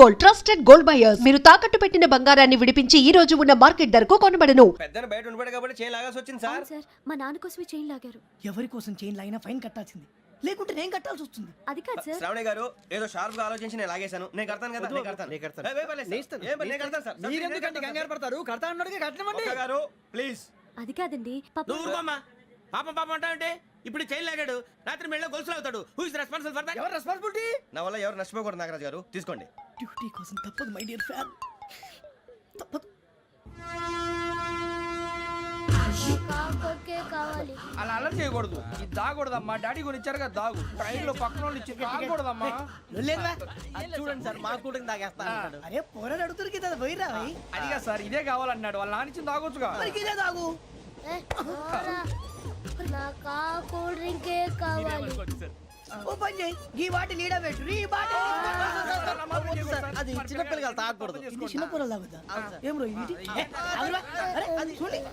Gold trusted gold buyers మీరు తాకట్టు పెట్టిన బంగారాన్ని విడిపించి ఈ రోజు ఉన్న మార్కెట్ ధరకు కొనబడను. పెద్దన బయట ఉండిపోయాడు కాబట్టి చేయి లాగాల్సి వచ్చింది సార్. అవును సార్ మా నాన్న కోసమే చైన్ లాగారు. ఎవరి కోసం చైన్ లాగినా ఫైన్ కట్టాల్సింది. లేకుంటే నేను కట్టాల్సి వస్తుంది. అది కాదు సార్. శ్రావణి గారు ఏదో షార్ప్గా ఆలోచించి నేను లాగేశాను. నేను కడతాను కదా నేను కడతాను. నేను కడతాను. ఏం పర్లేదు, నేను కడతాను సార్. మీరెందుకంటే కంగారు పడతారు? కడతా అన్నాడుగా కట్టమండి ఒక్క గారు ప్లీజ్ అది కాదండి పాప నువ్వు ఊరుకోమ్మా పాపం పాపం ఇప్పుడు చైన్ లాగాడు. రాత్రి మెళ్ళ గొలుసులు అవుతాడు. Who is responsible for that ఎవరు రెస్పాన్సిబిలిటీ నా వల్ల ఎవరు నష్టపోకూడదు నాగరాజు గారు. తీసుకోండి. డ్యూటీ కోసం తప్పదు మై డియర్ ఫ్యాన్. తప్పదు. అలా అలర్ట్ చేయకూడదు. ఇది దాగకూడదమ్మా డాడీ కొని ఇచ్చారు కదా దాగు ట్రైన్లో పక్కన వాళ్ళు ఇచ్చి దాగకూడదమ్మా చూడండి సార్ మా కూడా తాగేస్తా అరే పోరాడు అడుగుతారు కదా పోయిరా. అదిగా సార్ ఇదే కావాలన్నాడు. వాళ్ళ తాగొచ్చుగా. మరి ఇదే తాగు నాకు కూల్ డ్రింకే కావాలి. ఓ పని చేయి ఈ బాటి లీడ పెట్టు ఈ బాటి అది తాగకూడదు ఇది చిన్న తాగుతా ఏం రో ఇది అరే అది చూడండి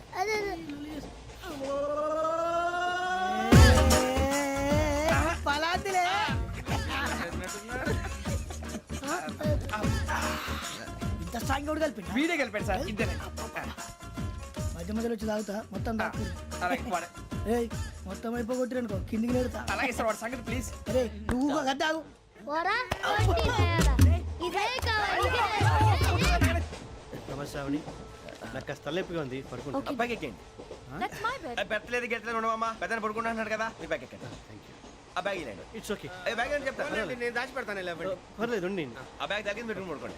పలాతిలే ఇంత స్ట్రాంగ్ కూడా కలిపి వీడే గెలిపాడు సార్ ఇద్దరే మధ్య మధ్యలో వచ్చి తాగుతా మొత్తం ఏయ్ మొత్తం అయిపోగొట్టి అనుకో కిందికి నేడుతా అలాగే సార్ వాడు సంగతి ప్లీజ్ అరే నువ్వు కదా తాగు పోరా? వడ్డీ తయారా. ఇదే కావాలి. ఇదే. నమస్తే నాకు కాస్త తలెప్పిగా ఉంది పడుకుంటా. అబ్బాయికి ఎక్కండి దట్స్ మై బెడ్ పెట్టలేదు గెట్టలేదు ఉండమమ్మా పెద్దని పడుకుంటున్నాడు కదా. మీ బ్యాగ్ ఎక్కండి. ఆ బ్యాగ్ ఇలాండి ఇట్స్ ఓకే ఏ బ్యాగ్ అని చెప్తాను నేను దాచి పెడతాను పర్లేదు ఆ బ్యాగ్ తగ్గింది పెట్టుకుని పడుకోండి.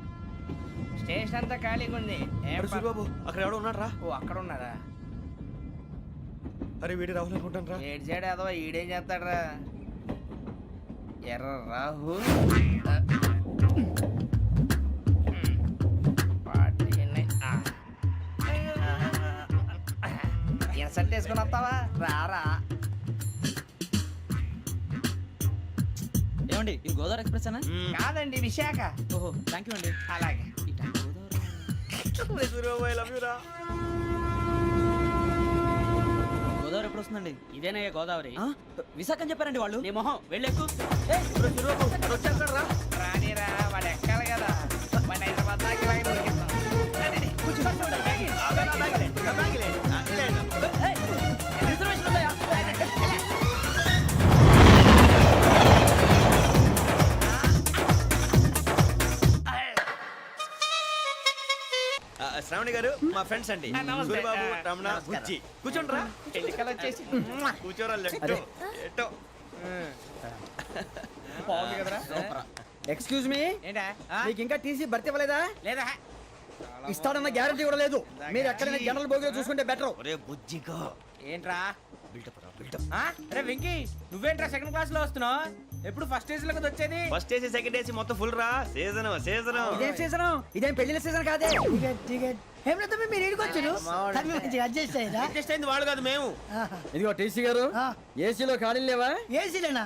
స్టేషన్ అంతా ఖాళీగా ఉంది. ఏం అరే ప- సూరిబాబు అక్కడ ఎవడో ఉన్నాడు రా ఓ అక్కడ ఉన్నారా అరే వీడి రాహుల్ అనుకుంటాను రా ఏడు చేయడం అదో ఈడేం చేస్తాడరా? ఎర్ర రాహు ఇన్సర్ట్ వేసుకుని వస్తావా? రారా. ఏమండి ఇది గోదావరి ఎక్స్ప్రెస్ అనా కాదండి విశాఖ. ఓహో థ్యాంక్ యూ అండి. అలాగే. గోదావరి ఎప్పుడు వస్తుందండి? ఇదేనయ్య గోదావరి. విశాఖ అని చెప్పారండి వాళ్ళు? నీ మొహం వెళ్ళెక్కు రానిరా శ్రావణి గారు మా ఫ్రెండ్స్ అండి. నమస్తే. సూరిబాబు రమణ నమస్కారం. బుజ్జి. కూర్చోండి రా ఎన్నికలు వచ్చేసి కూర్చోరా లెట్టో ఎట్టో బాగుంది కదరా? ఎక్స్క్యూజ్ మీ ఏంటా? మీకు ఇంకా టీసీ భర్తీ ఇవ్వలేదా లేదా? ఇస్తాడన్న గ్యారంటీ కూడా లేదు. మీరు ఎక్కడైనా జనరల్ బోగిలో చూసుకుంటే బెటర్ ఒరే బుజ్జిగా. ఏంట్రా? బిల్డప్ రా బిల్డప్ ఆ? అరే వెంకీ నువ్వేంట్రా సెకండ్ క్లాస్లో వస్తున్నావు? ఎప్పుడు ఫస్ట్ ఏజ్లో కదా వచ్చేది? ఫస్ట్ ఏసీ సెకండ్ ఏసీ మొత్తం ఫుల్ రా. సీజన్ సీజన్ ఇదేం సీజన్ ఇదేం పెళ్ళిన సీజన్ కాదే? టికెట్ టికెట్ ఏం లేదు తమ్మి, మీరు ఇడికి వచ్చారు. తమ్మి మంచిగా అడ్జస్ట్ అయ్యారా? అడ్జస్ట్ అయింది వాళ్ళు కాదు మేము. ఇదిగో టీసీ గారు. ఏసీలో ఖాళీ లేవా? ఏసీలేనా?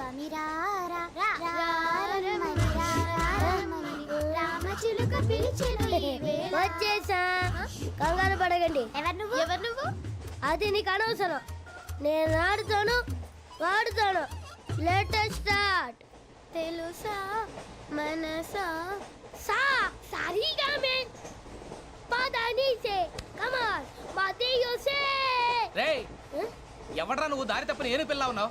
సమీరారా రామచిలుక పిలిచెను వచ్చేసా. కంగారు పడగండి ఎవరు నువ్వు? ఎవరు నువ్వు? అది నీకు అనవసరం. నేను ఆడుతాను వాడుతాను. లేటెస్ట్ స్టార్ట్ తెలుసా మనసా? సా సారీగా మే పదని సే కమాన్ మాదేయో సే రే ఎవడ్రా నువ్వు దారి తప్పని ఏను పిల్ల ఉన్నావు?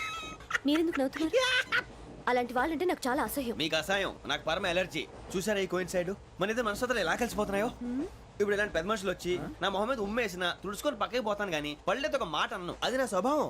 మీరెందుకు నవ్వుతున్నారు? అలాంటి వాళ్ళంటే నాకు చాలా అసహ్యం. మీకు అసహాయం నాకు పరమ ఎలర్జీ. చూసారా ఈ కోయిన్ సైడ్? మన ఇద్దరు మనస్తత్వాలు ఎలా కలిసిపోతున్నాయో? ఇప్పుడు ఇలాంటి పెద్ద మనుషులు వచ్చి నా మొహం మీద ఉమ్మేసిన తుడుచుకొని పక్కకి పోతాను కానీ పళ్ళేతో ఒక మాట అన్ను. అది నా స్వభావం.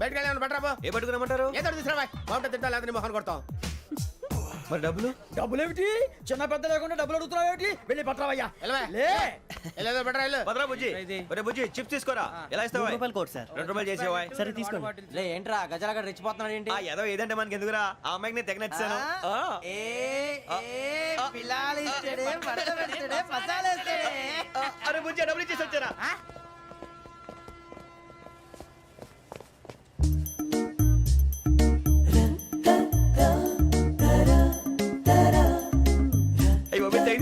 బయటకు వెళ్ళాను బట్రాబో ఏ పట్టుకురమ్మంటారు ఏదో తీసుకురా బాగుంటుంది తింటా లేదా నీ మొహాన్ని కొడతాం మరి డబ్బులు? డబ్బులు ఏమిటి చిన్న పెద్ద లేకుండా డబ్బులు అడుగుతున్నావు ఏమిటి వెళ్ళి. పట్టరావయ్యా బట్రా బుజ్జి ఒరే బుజ్జి చిప్స్ తీసుకోరా? ఎలా ఇస్తావా రూపాయలు కోట్ సార్. రెండు రూపాయలు చేసేవా సరే తీసుకోండి. లే ఏంట్రా గజాల గడ రెచ్చిపోతున్నాడు ఏంటి? ఆ ఏదో ఏదంటే మనకి ఎందుకురా? ఆ అమ్మాయికి నేను తెగ నచ్చాను అరే బుజ్జి డబ్బులు ఇచ్చేసి వచ్చారా?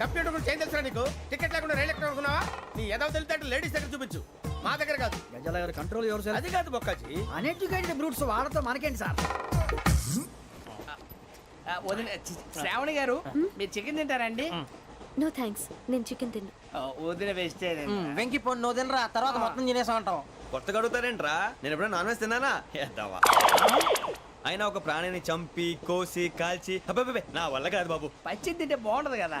కంప్యూటర్ గురించి ఏం తెలుసా నీకు? టికెట్ లేకుండా రైలు ఎక్కడ అనుకున్నావా? నీ ఏదో తెలితే లేడీస్ దగ్గర చూపించు. మా దగ్గర కాదు. గజాల గారు కంట్రోల్ ఎవరు సార్? అది కాదు బొక్కాజీ. అన్ఎడ్యుకేటెడ్ బ్రూట్స్ వాళ్ళతో మనకేంటి సార్? వదిన శ్రావణి గారు మీరు చికెన్ తింటారండి? నో థ్యాంక్స్ నేను చికెన్ తిన్నా. వదిన వేస్తే వెంకి పొన్ను నువ్వు తినరా తర్వాత మొత్తం తినేసా ఉంటాం కొత్తగా అడుగుతారేంట్రా? నేను ఎప్పుడైనా నాన్ వెజ్ తిన్నానా? ఎద్దావా అయినా ఒక ప్రాణిని చంపి కోసి కాల్చి నా వల్ల కాదు బాబు. పచ్చి తింటే బాగుంటది కదా.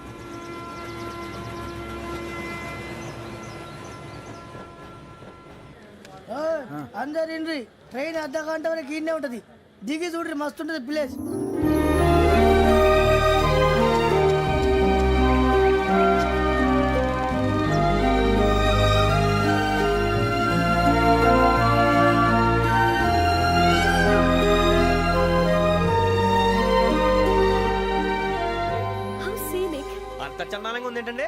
అందరు ఇండ్రి ట్రైన్ అర్ధ గంట వరకు ఇన్నే ఉంటది. దిగి చూడ్రి మస్తు ఉంటది ప్లేస్ అంత చందానంగా ఉంది ఏంటంటే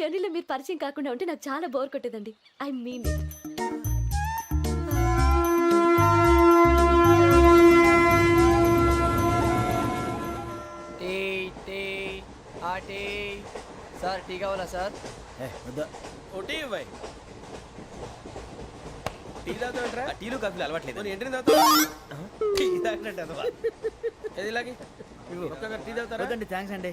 జర్నీలో మీరు పరిచయం కాకుండా ఉంటే నాకు చాలా బోర్ కొట్టేదండి. ఐ మీన్ టీ టీ ఆ టీ. సార్ టీ కావాలా సార్? ఇవ్వాయి టీ టీలు కాఫీలు అలవాట్లేదు. మరి ఎంట్రీ తాగుతావా? టీ తాగినట్టు అదవా. ఏది ఇలాగే? టీ తాగుతారా? థ్యాంక్స్ అండి.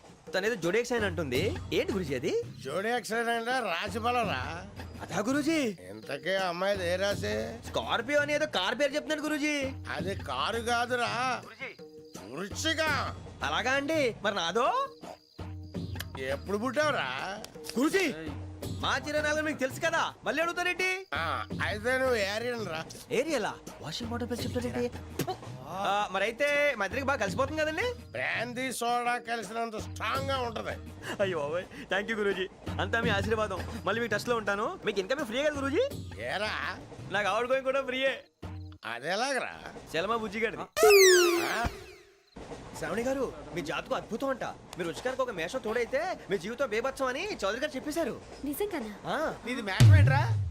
తనేదో జోడేక్స్ అని అంటుంది. ఏంటి గురుజీ అది? జోడి యాక్సిడెంట్ రాసి రా అదా గురుజీ. ఇంతకే అమ్మాయి ఏ రాసి స్కార్పియో అని ఏదో కార్ పేరు చెప్తున్నాడు గురుజీ. అది కారు కాదురా. వృచ్చిక. అలాగా అండి. మరి నాదో? ఎప్పుడు పుట్టావురా? గురుజీ మా చిరనాలు మీకు తెలుసు కదా. మళ్ళీ అడుగుతారేంటి? ఆ, అయితే నువ్వు ఏరియన్ రా ఏరియలా? వాషింగ్ వాటర్ పేరు చెప్తారేంటి? మరైతే మా ఇద్దరికి బాగా కలిసిపోతుంది కదండి? బ్రాందీ సోడా కలిసినంత స్ట్రాంగ్గా ఉంటది. అయ్యో థ్యాంక్ యూ గురూజీ. అంతా మీ ఆశీర్వాదం. మళ్ళీ మీకు టెస్ట్లో ఉంటాను. మీకు ఇంకా ఫ్రీ కదా గురూజీ? ఏరా? నాకు ఆవిడ గోయింగ్ కూడా ఫ్రీయే అదెలాగరా చలమా బుజ్జి గారిది. శ్రావణి గారు మీ జాతకు అద్భుతం అంట. మీరు రుచికారికి ఒక మేషం తోడైతే మీ జీవితం బేబత్సం అని చౌదరి గారు చెప్పేశారు. నిజంగానా? ఆ, నీది మ్యాటర్ ఏంట్రా?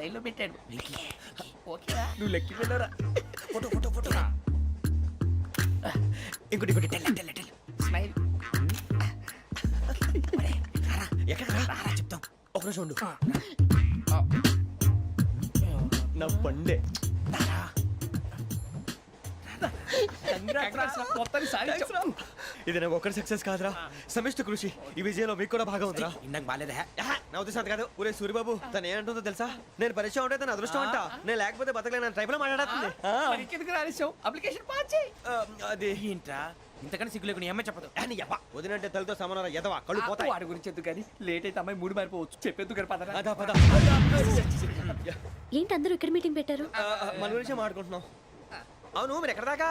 లైన్లో పెట్టాడు. ఓకేరా నువ్వు లెక్కి వెళ్ళరా ఫోటో ఫోటో ఫోటో. ఇంకోటి ఇంకోటి టెల్ టెల్ టెల్. స్మైల్. ఎక్కడ రా? చెప్తాం. ఒక నిమిషం ఉండు. నా పండే ఇది నాకు ఒక్కరి సక్సెస్ కాదురా. సమిష్టి కృషి. ఈ విజయంలో మీకు కూడా భాగం ఉందిరా. ఇందాక బాగాలేదా? నా ఉద్దేశం కాదు. ఊరే సూర్యబాబు తను ఏమంటుందో తెలుసా? నేను పరిచయం ఉంటే తన అదృష్టం అంట. నేను లేకపోతే బతకలేను లో మాట్లాడుతుంది. ఎందుకు రాలేసావు అప్లికేషన్ పాస్ చేయి. అది ఏంట్రా? ఇంతకన్నా సిగ్గు లేకుండా ఏమై చెప్పదు. అని యవ్వ, వదినంటే తలతో సమానం ఎదవా కళ్ళు పోతాయి. వాడి గురించి ఎందుకు కానీ? లేట్ అయితే అమ్మాయి మూడు మారిపోవచ్చు. చెప్పేందుకు అదా పద ఏంటి అందరూ ఇక్కడ మీటింగ్ పెట్టారు? మన గురించి మాట్లాడుకుంటున్నాం. అవును మీరు ఎక్కడ దాకా?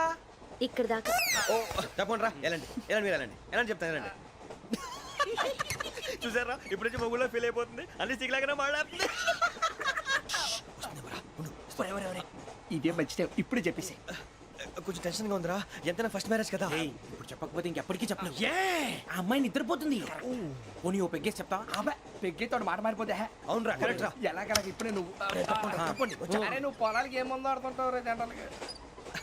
ఇక్కడ దాకా. ఓ తప్పకుండా రా వెళ్ళండి. వెళ్ళండి మీరు వెళ్ళండి. వెళ్ళండి చెప్తాను వెళ్ళండి. చూసారా? ఇప్పుడు నుంచి మొగుల్లో ఫీల్ అయిపోతుంది. అన్ని సిగ్లాగానే మాట్లాడుతుంది. ఇదే మంచి టైం. ఇప్పుడు చెప్పేసి. కొంచెం టెన్షన్గా ఉందిరా. ఎంతైనా ఫస్ట్ మ్యారేజ్ కదా. ఇప్పుడు చెప్పకపోతే ఇంకెప్పటికీ చెప్పను ఆ అమ్మాయి నిద్రపోతుంది. పోనీ ఓ పెగ్గేసి చెప్తా అబ్బా పెగ్గేతో మాట మారిపోతే హే. అవునురా కరెక్ట్ రా. ఎలాగలాగ ఇప్పుడే నువ్వు. అరే నువ్వు పొలాలకి ఏం ముందు ఆడుతుంటావు రే జనరల్గా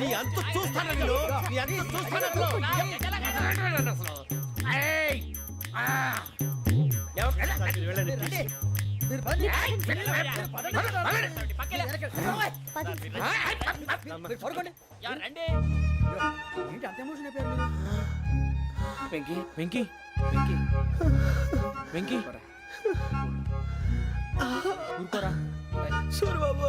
నీ అంత చూస్తాను నేను? నీ అంత చూస్తాను అసలు. అసలు. వెంకీ వెంకీ వెంకీ. వెంకీ. ఊరుకోరా. సూరిబాబు.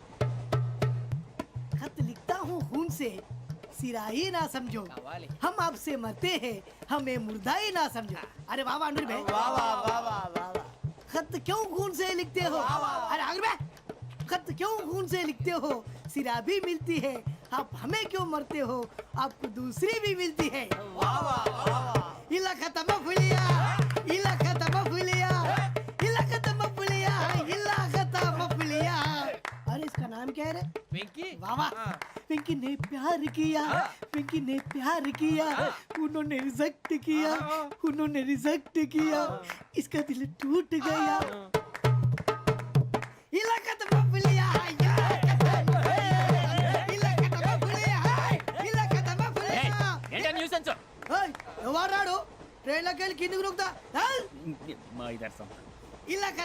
हूँ खून से सिरा ही ना समझो। हम आपसे मरते हैं हमें मुर्दा ही ना समझो। अरे वाह वाह भाई। वाह वाह वाह वाह वाह खत क्यों खून से लिखते हो? अरे अनुर भाई खत क्यों खून से लिखते हो? सिरा भी मिलती है आप हमें क्यों मरते हो? आपको दूसरी भी मिलती है। इला खत्म फुलिया इला खत्म వెంకీ वाह वाह पिंकी ने प्यार किया पिंकी ने प्यार किया उन्होंने रिजेक्ट किया उन्होंने रिजेक्ट किया इसका दिल टूट गया इलाका तो बबलिया इलाका तो बबलिया इलाका तो बबलिया ఏంటా న్యూసెన్స్ ఎవరాడు ట్రైన్లోకి వెళ్ళి కిందికి నొక్కుతా మా ఇదర్శం ఇలాకా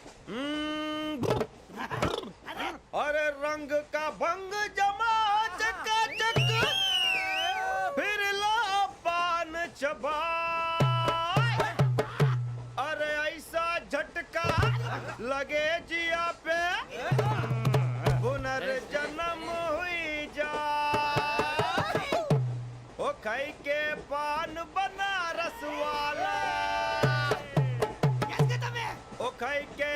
अरे रंग का भंग जमा चकाचक। फिर ला पान चबा। अरे ऐसा झटका लगे जिया पे। पुनर्जन्म हुई जा। ओ खाई के पान बनारस वाला। ओ खाई के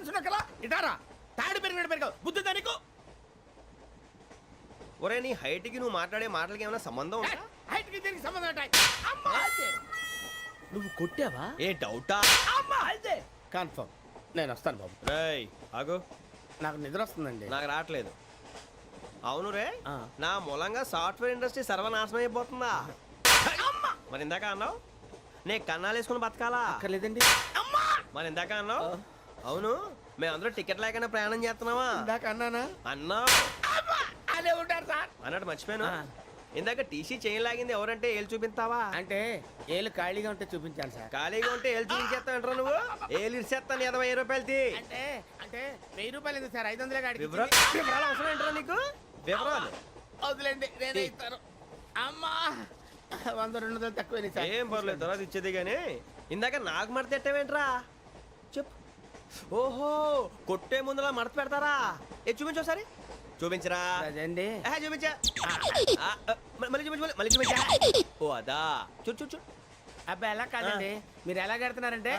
కామన్ సెన్స్ ఉన్న కదా? ఇటారా? తాడు పెరిగినట్టు పెరగవు. బుద్ధి దానికి ఒరే నీ హైట్కి నువ్వు మాట్లాడే మాటలకి ఏమైనా సంబంధం ఉందా? హైట్కి దీనికి సంబంధం ఉంటాయి అమ్మా! నువ్వు కొట్టావా? ఏ డౌటా? అమ్మా! అయితే కన్ఫర్మ్. నేను వస్తాను బాబు. రేయ్ ఆగు. నాకు నిద్ర వస్తుందండి. నాకు రావట్లేదు. అవును రే ఆ. నా మూలంగా సాఫ్ట్వేర్ ఇండస్ట్రీ సర్వనాశనం అయిపోతుందా? మరి ఇందాక అన్నావు? నే కన్నాలు వేసుకుని బతకాలా? అక్కర్లేదండి. మరి ఇందాక అన్నావు? అవును మేమందరూ టికెట్ లేకుండా ప్రయాణం చేస్తున్నావా? ఇందాక అన్నానా? అన్నావు అదే ఉంటారు సార్. అన్నట్టు మర్చిపోయాను. ఇందాక టీసీ చేయి లాగింది ఎవరంటే ఏళ్ళు చూపిస్తావా? అంటే ఏళ్ళు ఖాళీగా ఉంటే చూపించాను సార్. ఖాళీగా ఉంటే ఏళ్ళు చూపించేస్తానంటారా నువ్వు? ఏళ్ళు ఇచ్చేస్తాను ఇరవై ఐదు రూపాయలు అంటే అంటే వెయ్యి రూపాయలు ఎందుకు సార్? ఐదు వందలే కాడికి వివరాలు వివరాలు అవసరం ఏంటరా నీకు? వివరాలు. వదిలేండి నేనే ఇస్తాను. అమ్మా! వంద రెండు వందలు తక్కువ ఏం పర్లేదు తర్వాత ఇచ్చేది కానీ ఇందాక నాకు మడత ఎట్టవేంట్రా? చెప్పు. ఓహో కొట్టే ముందులా మడత పెడతారా? ఏ చూపించు ఒకసారి. చూపించరా? అదండి ఏ, చూపించా. ఆ, ఆ, మ- మళ్ళీ చూపించు మళ్ళీ- మళ్ళీ చూపించా. ఓ అదా. చూడు చూడు చూడు. అబ్బాయి ఎలా కాదండి. మీరు ఎలా కడుతున్నారంటే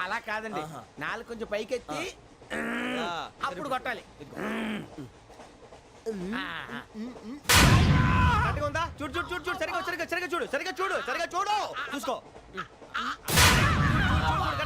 అలా కాదండి. ఆహా. నాలుగు కొంచెం పైకెత్తి ఆ, అప్పుడు కొట్టాలి. ఆ, ఆ. కరెక్ట్గా ఉందా? చూడు చూడు చూడు చూడు. సరిగా సరిగా సరిగా చూడు. సరిగా చూడు సరిగా చూడు. చూసుకో.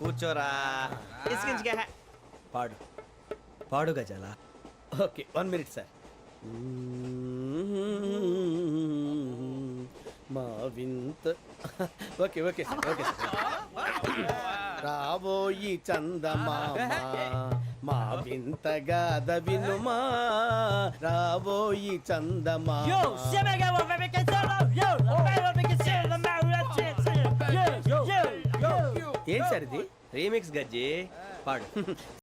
కూర్చోరా. పాడు. పాడు గజాల. Okay one minute sir. మా వింత. ఓకే ఓకే సార్ ఓకే రాబోయి చందమామ. మా వింతగా వినుమా. రాబోయి చందమామ. ఏం సార్ ఇది? రీమిక్స్ గజ్జి? పాడు.